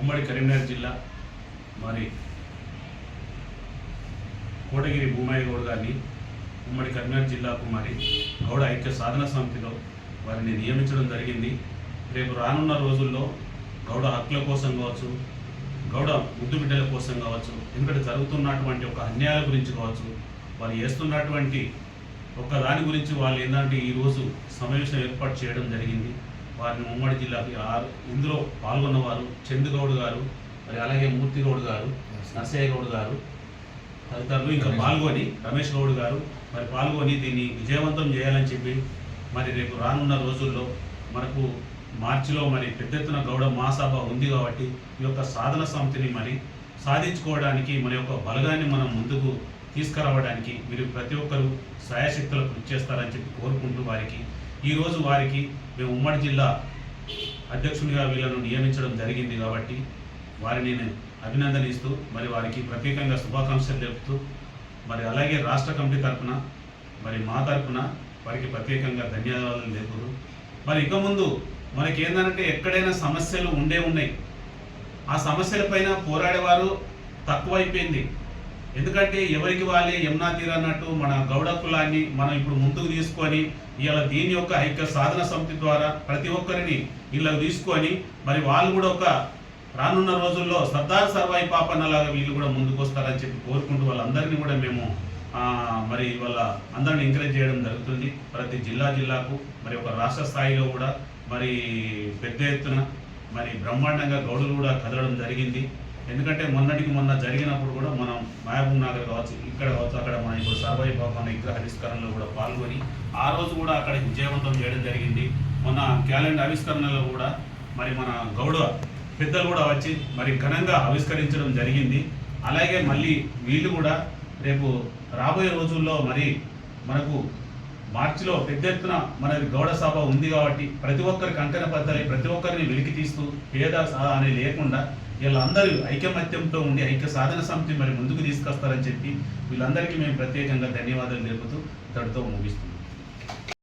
ఉమ్మడి కరీంనగర్ జిల్లా మరి కోటగిరి భూమయ్య గౌడ్ గారిని ఉమ్మడి కరీంనగర్ జిల్లాకు మరి గౌడ ఐక్య సాధన సమితిలో వారిని నియమించడం జరిగింది. రేపు రానున్న రోజుల్లో గౌడ హక్కుల కోసం కావచ్చు గౌడ ముద్దు బిడ్డల కోసం కావచ్చు ఎందుకంటే జరుగుతున్నటువంటి ఒక అన్యాయాల గురించి కావచ్చు వారు చేస్తున్నటువంటి ఒక దాని గురించి వాళ్ళు ఏంటంటే ఈరోజు సమావేశం ఏర్పాటు చేయడం జరిగింది. వారిని ఉమ్మడి జిల్లాకి ఆరు ఇందులో పాల్గొన్నవారు చందుగౌడ్ గారు మరి అలాగే మూర్తి గౌడ్ గారు నరసయ్య గౌడ్ గారు తదితరులు ఇంకా పాల్గొని రమేష్ గౌడ్ గారు మరి పాల్గొని దీన్ని విజయవంతం చేయాలని చెప్పి మరి రేపు రానున్న రోజుల్లో మనకు మార్చిలో మరి పెద్ద ఎత్తున గౌడ మహాసభ ఉంది కాబట్టి ఈ యొక్క సాధన సమితిని మరి సాధించుకోవడానికి మన యొక్క బలగాన్ని మనం ముందుకు తీసుకురావడానికి మీరు ప్రతి ఒక్కరూ సాయశక్తులు కృషి చేస్తారని చెప్పి కోరుకుంటూ వారికి ఈరోజు వారికి మేము ఉమ్మడి జిల్లా అధ్యక్షునిగా వీళ్ళను నియమించడం జరిగింది కాబట్టి వారిని నేను అభినందనిస్తూ మరి వారికి ప్రత్యేకంగా శుభాకాంక్షలు తెలుపుతూ మరి అలాగే రాష్ట్ర కమిటీ తరఫున మరి మా తరఫున వారికి ప్రత్యేకంగా ధన్యవాదాలు తెలుపుతూ మరి ఇక ముందు మనకి ఏంటంటే ఎక్కడైనా సమస్యలు ఉండే ఉన్నాయి. ఆ సమస్యలపైన పోరాడేవారు తక్కువైపోయింది. ఎందుకంటే ఎవరికి వాళ్ళే యమునా తీర అన్నట్టు మన గౌడ కులాన్ని మనం ఇప్పుడు ముందుకు తీసుకొని ఇవాళ దీని యొక్క ఐక్య సాధన సమితి ద్వారా ప్రతి ఒక్కరిని ఇలా తీసుకొని మరి వాళ్ళు కూడా ఒక రానున్న రోజుల్లో సర్దార్ సర్వాయి పాపన్నలాగా వీళ్ళు కూడా ముందుకు వస్తారని చెప్పి కోరుకుంటూ వాళ్ళందరినీ కూడా మేము మరి వాళ్ళ అందరిని ఎంకరేజ్ చేయడం జరుగుతుంది. ప్రతి జిల్లా జిల్లాకు మరి ఒక రాష్ట్ర స్థాయిలో కూడా మరి పెద్ద ఎత్తున మరి బ్రహ్మాండంగా గౌడులు కూడా కదలడం జరిగింది. ఎందుకంటే మొన్నటికి మొన్న జరిగినప్పుడు కూడా మనం మహబూబ్ నగర్ కావచ్చు ఇక్కడ కావచ్చు అక్కడ మన ఇప్పుడు సభాయి భగవానికి ఆవిష్కరణలో కూడా పాల్గొని ఆ రోజు కూడా అక్కడ విజయవంతం చేయడం జరిగింది. మొన్న క్యాలెండర్ ఆవిష్కరణలో కూడా మరి మన గౌడ పెద్దలు కూడా వచ్చి మరి ఘనంగా ఆవిష్కరించడం జరిగింది. అలాగే మళ్ళీ వీళ్ళు కూడా రేపు రాబోయే రోజుల్లో మరి మనకు మార్చిలో పెద్ద ఎత్తున మనది గౌడ సభ ఉంది కాబట్టి ప్రతి ఒక్కరికి కంకణ బద్దలై ప్రతి ఒక్కరిని వెలికి తీస్తూ పేద అనేది లేకుండా వీళ్ళందరూ ఐకమత్యంతో ఉండి ఐక్య సాధన సమితి మరి ముందుకు తీసుకొస్తారని చెప్పి వీళ్ళందరికీ మేము ప్రత్యేకంగా ధన్యవాదాలు తెలుపుతూ ఇతడితో ముగిస్తున్నాం.